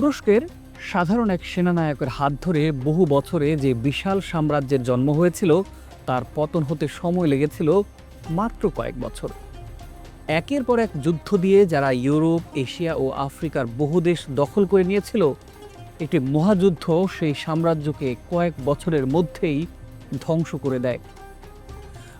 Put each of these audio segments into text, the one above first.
তুরস্কের সাধারণ এক সেনানায়কের হাত ধরে বহু বছরে যে বিশাল সাম্রাজ্যের জন্ম হয়েছিল, তার পতন হতে সময় লেগেছিল মাত্র কয়েক বছর। একের পর এক যুদ্ধ দিয়ে যারা ইউরোপ, এশিয়া ও আফ্রিকার বহু দেশ দখল করে নিয়েছিল, একটি মহাযুদ্ধ সেই সাম্রাজ্যকে কয়েক বছরের মধ্যেই ধ্বংস করে দেয়।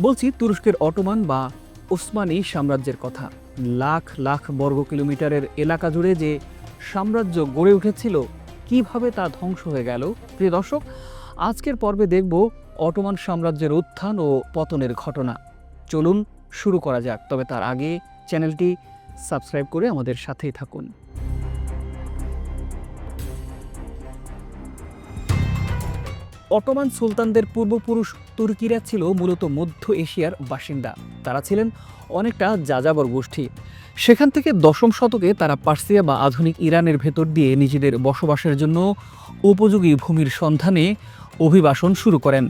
বলছি তুরস্কের অটোমান বা ওসমানী সাম্রাজ্যের কথা। লাখ লাখ বর্গ কিলোমিটারের এলাকা জুড়ে যে সাম্রাজ্য গড়ে উঠেছিল, কীভাবে তা ধ্বংস হয়ে গেল? প্রিয় দর্শক, আজকের পর্বে দেখব অটোমান সাম্রাজ্যের উত্থান ও পতনের ঘটনা। চলুন শুরু করা যাক, তবে তার আগে চ্যানেলটি সাবস্ক্রাইব করে আমাদের সাথেই থাকুন। অটোমান সুলতানদের পূর্বপুরুষ তুর্কিরা ছিল মূলত মধ্য এশিয়ার বাসিন্দা। তারা ছিলেন অনেকটা যাযাবর গোষ্ঠী। সেখান থেকে দশম শতকে তারা পার্সিয়া বা আধুনিক ইরানের ভেতর দিয়ে নিজেদের বসবাসের জন্য উপযোগী ভূমির সন্ধানে অভিবাসন শুরু করেন।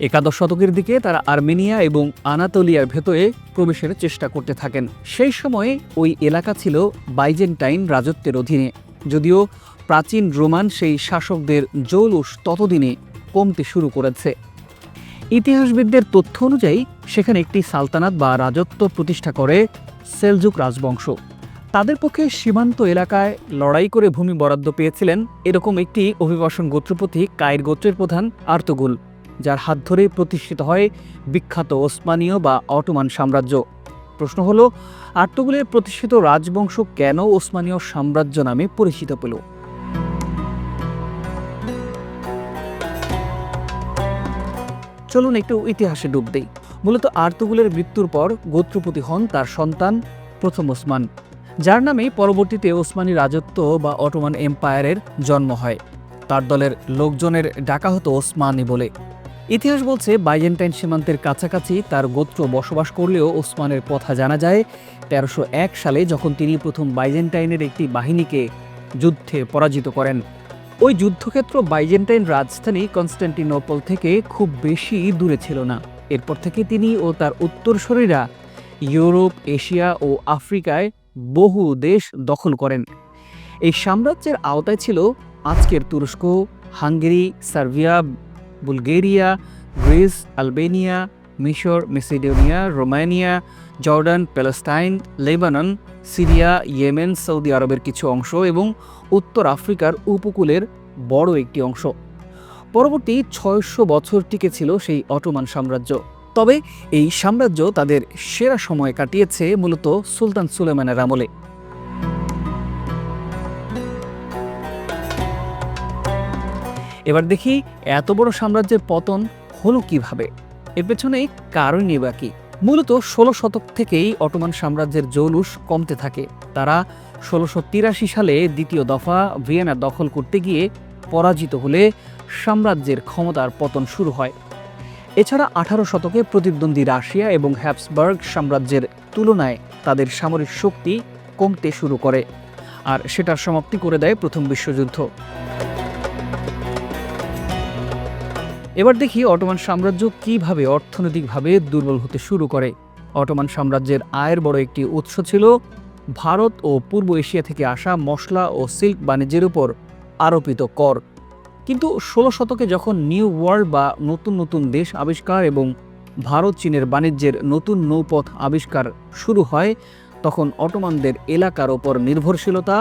একাদশ শতকের দিকে তারা আর্মেনিয়া এবং আনাতোলিয়ার ভেতরে প্রবেশের চেষ্টা করতে থাকেন। সেই সময়ে ওই এলাকা ছিল বাইজেন্টাইন রাজত্বের অধীনে। যদিও প্রাচীন রোমান সেই শাসকদের জৌলুস ততদিনে কমতে শুরু করেছে। ইতিহাসবিদদের তথ্য অনুযায়ী, সেখানে একটি সালতানাত বা রাজত্ব প্রতিষ্ঠা করে সেলজুক রাজবংশ। তাদের পক্ষে সীমান্ত এলাকায় লড়াই করে ভূমি বরাদ্দ পেয়েছিলেন এরকম একটি অভিবাসন গোত্রপতি কায়ের গোত্রের প্রধান আর্তগুল, যার হাত ধরে প্রতিষ্ঠিত হয় বিখ্যাত ওসমানীয় বা অটোমান সাম্রাজ্য। প্রশ্ন হলো, আর্তগুলের প্রতিষ্ঠিত রাজবংশ কেন ওসমানীয় সাম্রাজ্য নামে পরিচিত পেল? চলুন একটু ইতিহাসে ডুব দেই। মূলত আর্তুগুলের মৃত্যুর পর গোত্রপতি হন তার সন্তান প্রথম ওসমান, যার নামে পরবর্তীতে ওসমানী রাজত্ব বা অটোমান এম্পায়ারের জন্ম হয়। তার দলের লোকজনের ডাকা হতো ওসমানী বলে। ইতিহাস বলছে, বাইজেন্টাইন সীমান্তের কাছাকাছি তার গোত্র বসবাস করলেও ওসমানের কথা জানা যায়, তেরোশো সালে যখন তিনি প্রথম বাইজেন্টাইনের একটি বাহিনীকে যুদ্ধে পরাজিত করেন। ওই যুদ্ধক্ষেত্র বাইজেন্টাইন রাজধানী কনস্ট্যান্টিনোপল থেকে খুব বেশি দূরে ছিল না। এরপর থেকে তিনি ও তার উত্তরসূরিরা ইউরোপ, এশিয়া ও আফ্রিকায় বহু দেশ দখল করেন। এই সাম্রাজ্যের আওতায় ছিল আজকের তুরস্ক, Hungary, Serbia, Bulgaria, Greece, Albania, মিশর, Macedonia, Romania, Jordan, Palestine, Lebanon Syria, Yemen, Saudi আরবের কিছু অংশ এবং উত্তর আফ্রিকার উপকূলের বড় একটি অংশ। পরবর্তী ছয়শো বছর টিকে ছিল সেই অটোমান সাম্রাজ্য। তবে এই সাম্রাজ্য তাদের সেরা সময় কাটিয়েছে মূলত সুলতান সুলেমানের আমলে। এবার দেখি এত বড় সাম্রাজ্যের পতন হলো কীভাবে? এর পেছনে কারণই বা কি? মূলত ষোলো শতক থেকেই অটোমান সাম্রাজ্যের জৌলুস কমতে থাকে। তারা ষোলোশো তিরাশি সালে দ্বিতীয় দফা ভিয়েনা দখল করতে গিয়ে পরাজিত হলে সাম্রাজ্যের ক্ষমতার পতন শুরু হয়। এছাড়া আঠারো শতকে প্রতিদ্বন্দ্বী রাশিয়া এবং হ্যাপসবার্গ সাম্রাজ্যের তুলনায় তাদের সামরিক শক্তি কমতে শুরু করে, আর সেটার সমাপ্তি করে দেয় প্রথম বিশ্বযুদ্ধ। এবার দেখি অটোমান সাম্রাজ্য কীভাবে অর্থনৈতিকভাবে দুর্বল হতে শুরু করে। অটোমান সাম্রাজ্যের আয়ের বড় একটি উৎস ছিল ভারত ও পূর্ব এশিয়া থেকে আসা মশলা ও সিল্ক বাণিজ্যের উপর আরোপিত কর। কিন্তু ষোলো শতকে যখন নিউ ওয়ার্ল্ড বা নতুন নতুন দেশ আবিষ্কার এবং ভারত চীনের বাণিজ্যের নতুন নৌপথ আবিষ্কার শুরু হয়, তখন অটোমানদের এলাকার ওপর নির্ভরশীলতা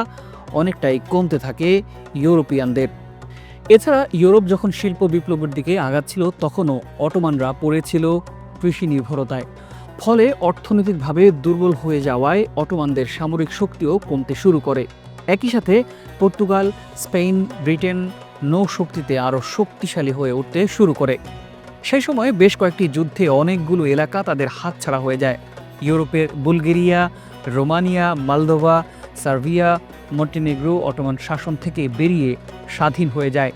অনেকটাই কমতে থাকে ইউরোপিয়ানদের। এছাড়া ইউরোপ যখন শিল্প বিপ্লবের দিকে আগাচ্ছিল, তখনও অটোমানরা পড়েছিল কৃষি নির্ভরতায় ফলে অর্থনৈতিকভাবে দুর্বল হয়ে যাওয়ায় অটোমানদের সামরিক শক্তিও কমতে শুরু করে। একই সাথে পর্তুগাল, স্পেন, ব্রিটেন নৌশক্তিতে আরও শক্তিশালী হয়ে উঠতে শুরু করে। সেই সময় বেশ কয়েকটি যুদ্ধে অনেকগুলো এলাকা তাদের হাতছাড়া হয়ে যায়। ইউরোপের Bulgaria, Romania, Moldova, Serbia, Montenegro Ottoman শাসন থেকে বেরিয়ে স্বাধীন হয়ে যায়।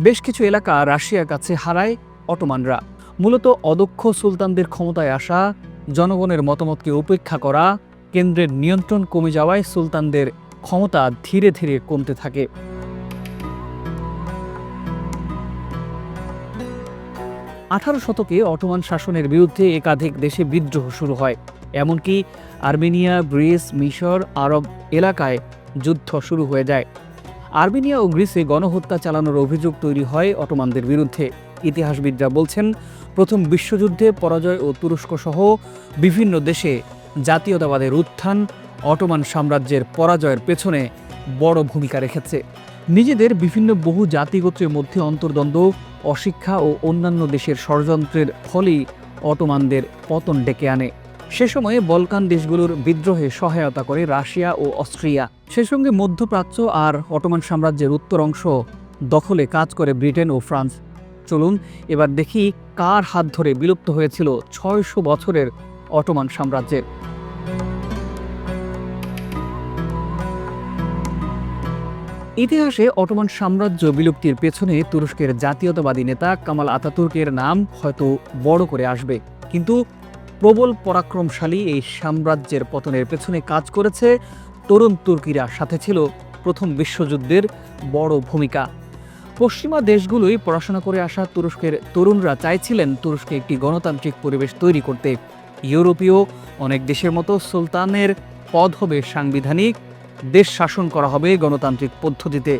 বেশ কিছু এলাকা রাশিয়ার কাছে হারায় অটোমানরা। মূলত অদক্ষ সুলতানদের ক্ষমতায় আসা, জনগণের মতামতকে উপেক্ষা করা, কেন্দ্রের নিয়ন্ত্রণ কমে যাওয়ায় সুলতানদের ক্ষমতা ধীরে ধীরে কমতে থাকে। আঠারো শতকে অটোমান শাসনের বিরুদ্ধে একাধিক দেশে বিদ্রোহ শুরু হয়। এমনকি আর্মেনিয়া, গ্রিস, মিশর আরব এলাকায় যুদ্ধ শুরু হয়ে যায়। আর্মেনিয়া ও গ্রিসে গণহত্যা চালানোর অভিযোগ তৈরি হয় অটোমানদের বিরুদ্ধে। ইতিহাসবিদরা বলছেন, প্রথম বিশ্বযুদ্ধে পরাজয় ও তুরস্ক সহ বিভিন্ন দেশে জাতীয়তাবাদের উত্থান অটোমান সাম্রাজ্যের পরাজয়ের পেছনে বড় ভূমিকা রেখেছে। নিজেদের বিভিন্ন বহু জাতিগোত্রের মধ্যে অন্তর্দ্বন্দ্ব, অশিক্ষা ও অন্যান্য দেশের ষড়যন্ত্রের ফলেই অটোমানদের পতন ডেকে আনে। সে সময়ে বলকান দেশগুলোর বিদ্রোহে সহায়তা করে রাশিয়া ও অস্ট্রিয়া। সে সঙ্গে মধ্যপ্রাচ্য আর অটোমান সাম্রাজ্যের উত্তর অংশ দখলে কাজ করে ব্রিটেন ও ফ্রান্স। চলুন এবার দেখি কার হাত ধরে বিলুপ্ত হয়েছিল ছয়শো বছরের অটোমান সাম্রাজ্যের। ইতিহাসে অটোমান সাম্রাজ্য বিলুপ্তির পেছনে তুরস্কের জাতীয়তাবাদী নেতা কামাল আতাতুর্কের নাম হয়তো বড় করে আসবে। কিন্তু প্রবল পরাক্রমশালী এই সাম্রাজ্যের পতনের পেছনে কাজ করেছে তরুণ তুর্কিরা। সাথে ছিল প্রথম বিশ্বযুদ্ধের বড় ভূমিকা। পশ্চিমা দেশগুলোই পড়াশোনা করে আসা তুরস্কের তরুণরা চাইছিলেন তুরস্কে একটি গণতান্ত্রিক পরিবেশ তৈরি করতে। ইউরোপীয় অনেক দেশের মতো সুলতানের পদ হবে সাংবিধানিক, দেশ শাসন করা হবে গণতান্ত্রিক পদ্ধতিতে।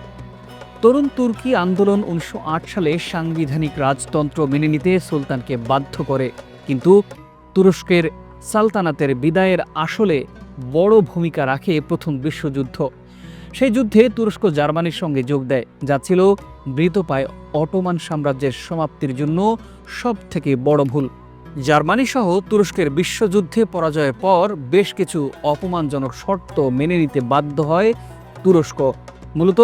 তরুণ তুর্কি আন্দোলন উনিশশো আট সালে সাংবিধানিক রাজতন্ত্র মেনে নিতে সুলতানকে বাধ্য করে। কিন্তু তুরস্কের সালতানাতের বিদায়ের আসলে বড় ভূমিকা রাখে প্রথম বিশ্বযুদ্ধ। সেই যুদ্ধে তুরস্ক জার্মানির সঙ্গে যোগ দেয়, যা ছিল মৃতপায় অটোমান সাম্রাজ্যের সমাপ্তির জন্য সব থেকে বড় ভুল। জার্মানি সহ তুরস্কের বিশ্বযুদ্ধে পরাজয়ের পর বেশ কিছু অপমানজনক শর্ত মেনে নিতে বাধ্য হয় তুরস্ক। মূলত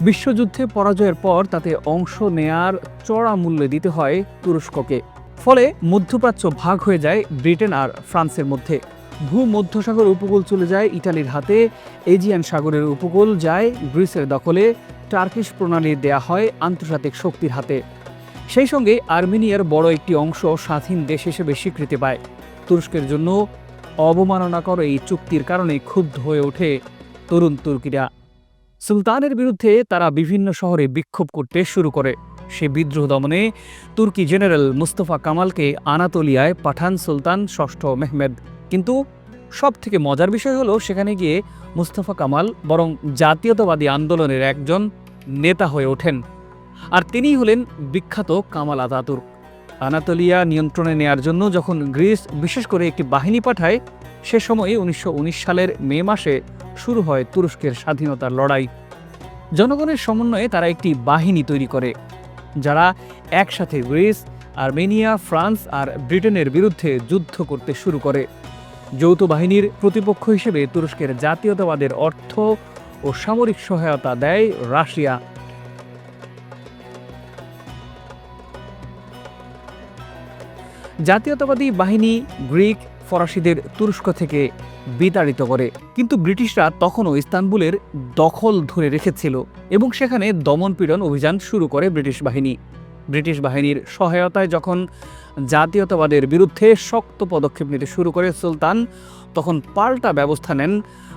বিশ্বযুদ্ধে পরাজয়ের পর তাতে অংশ নেয়ার চড়া মূল্য দিতে হয় তুরস্ককে। ফলে মধ্যপ্রাচ্য ভাগ হয়ে যায় ব্রিটেন আর ফ্রান্সের মধ্যে। ভূমধ্যসাগর উপকূল চলে যায় ইটালির হাতে, এজিয়ান সাগরের উপকূল যায় গ্রিসের দখলে, টার্কিশ প্রণালী দেয়া হয় আন্তর্জাতিক শক্তির হাতে। সেই সঙ্গে আর্মেনিয়ার বড় একটি অংশ স্বাধীন দেশ হিসেবে স্বীকৃতি পায়। তুরস্কের জন্য অবমাননাকর এই চুক্তির কারণে ক্ষুব্ধ হয়ে ওঠে তরুণ তুর্কিরা। সুলতানের বিরুদ্ধে তারা বিভিন্ন শহরে বিক্ষোভ করতে শুরু করে। সে বিদ্রোহ দমনে তুর্কি জেনারেল মুস্তফা কামালকে আনাতোলিয়ায় পাঠান সুলতান ষষ্ঠ মেহমেদ। কিন্তু সব থেকে মজার বিষয় হলো সেখানে গিয়ে মুস্তফা কামাল বরং জাতীয়তাবাদী আন্দোলনের একজন নেতা হয়ে ওঠেন আর তিনিই হলেন বিখ্যাত কামাল আতাতুর্ক আনাতোলিয়া নিয়ন্ত্রণে নেয়ার জন্য যখন গ্রিস বিশেষ করে একটি বাহিনী পাঠায়, সে সময়ে উনিশশো উনিশ সালের মে মাসে শুরু হয় তুরস্কের স্বাধীনতার লড়াই। জনগণের সমন্বয়ে তারা একটি বাহিনী তৈরি করে। যারা একসাথে গ্রিস, আর্মেনিয়া, ফ্রান্স আর ব্রিটেনের বিরুদ্ধে যুদ্ধ করতে শুরু করে। যৌথ বাহিনীর প্রতিপক্ষ হিসেবে তুরস্কের জাতীয়তাবাদের অর্থ ও সামরিক সহায়তা দেয় রাশিয়া। জাতীয়তাবাদী বাহিনী গ্রিক ফরাসিদের তুরস্ক থেকে বিতাড়িত করে। কিন্তু ব্রিটিশরা তখনও ইস্তানবুলের দখল ধরে রেখেছিল এবং সেখানে দমনপীড়ন অভিযান শুরু করে ব্রিটিশ বাহিনী। ব্রিটিশ বাহিনীর সহায়তায় যখন জাতীয়তাবাদের বিরুদ্ধে শক্ত পদক্ষেপ নিতে শুরু করে সুলতান, তখন পাল্টা ব্যবস্থা নেন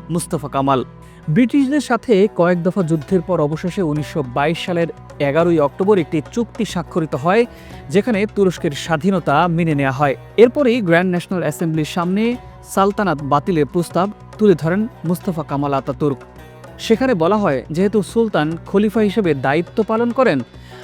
মুস্তফা কামাল। ব্রিটিশদের সাথে কয়েক দফা যুদ্ধের পর অবশেষে উনিশশো বাইশ সালের এগারোই অক্টোবর একটি চুক্তি স্বাক্ষরিত হয়, যেখানে তুরস্কের স্বাধীনতা মেনে নেওয়া হয়। এরপরেই গ্র্যান্ড ন্যাশনাল অ্যাসেম্বলির সামনে সালতানাত বাতিলের প্রস্তাব তুলে ধরেন মুস্তফা কামাল আতাতুর্ক। সেখানে বলা হয়, যেহেতু সুলতান খলিফা হিসেবে দায়িত্ব পালন করেন,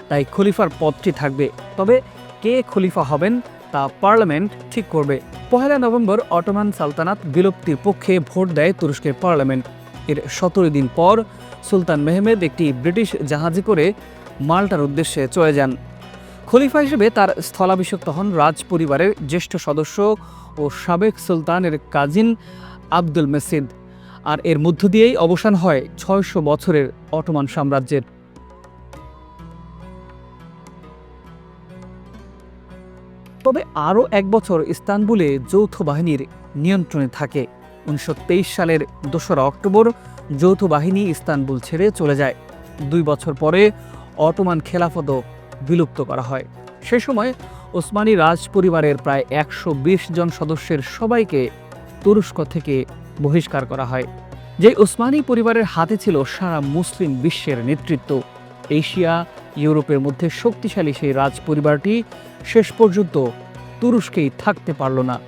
তাই খলিফার পদটি থাকবে। তবে কে খলিফা হবেন তা পার্লামেন্ট ঠিক করবে। পহেলা নভেম্বর অটোমান সালতানাত বিলুপ্তির পক্ষে ভোট দেয় তুরস্কের পার্লামেন্ট। এর সতেরো দিন পর সুলতান মেহমেদ একটি ব্রিটিশ জাহাজে করে মাল্টার উদ্দেশ্যে চলে যান। খলিফা হিসেবে তার স্থলাভিষিক্ত হন রাজ পরিবারের জ্যেষ্ঠ সদস্য ও সাবেক সুলতানের কাজিন আব্দুল মেসিদ। আর এর মধ্য দিয়েই অবসান হয় ছয়শো বছরের অটোমান সাম্রাজ্যের। তবে আরও এক বছর ইস্তানবুলে যৌথ বাহিনীর নিয়ন্ত্রণে থাকে। উনিশশো তেইশ সালের দোসরা অক্টোবর যৌথ বাহিনী ইস্তানবুল ছেড়ে চলে যায়। দুই বছর পরে অটোমান খেলাফতও বিলুপ্ত করা হয়। সে সময় ওসমানী রাজ পরিবারের প্রায় একশো বিশ জন সদস্যের সবাইকে তুরস্ক থেকে বহিষ্কার করা হয়। যে ওসমানী পরিবারের হাতে ছিল সারা মুসলিম বিশ্বের নেতৃত্ব। এশিয়া, ইউরোপের মধ্যে শক্তিশালী সেই রাজ পরিবারটি শেষ পর্যন্ত তুরস্কেই থাকতে পারল না।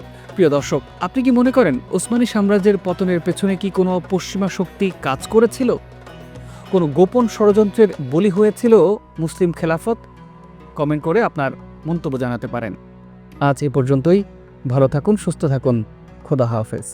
প্রিয় দর্শক, আপনি কি মনে করেন ওসমানী সাম্রাজ্যের পতনের পেছনে কি কোনো পশ্চিমা শক্তি কাজ করেছিল? কোনো গোপন ষড়যন্ত্রের বলি হয়েছিল মুসলিম খেলাফত? কমেন্ট করে আপনার মন্তব্য জানাতে পারেন। আজ এ পর্যন্তই। ভালো থাকুন, সুস্থ থাকুন। খোদা হাফেজ।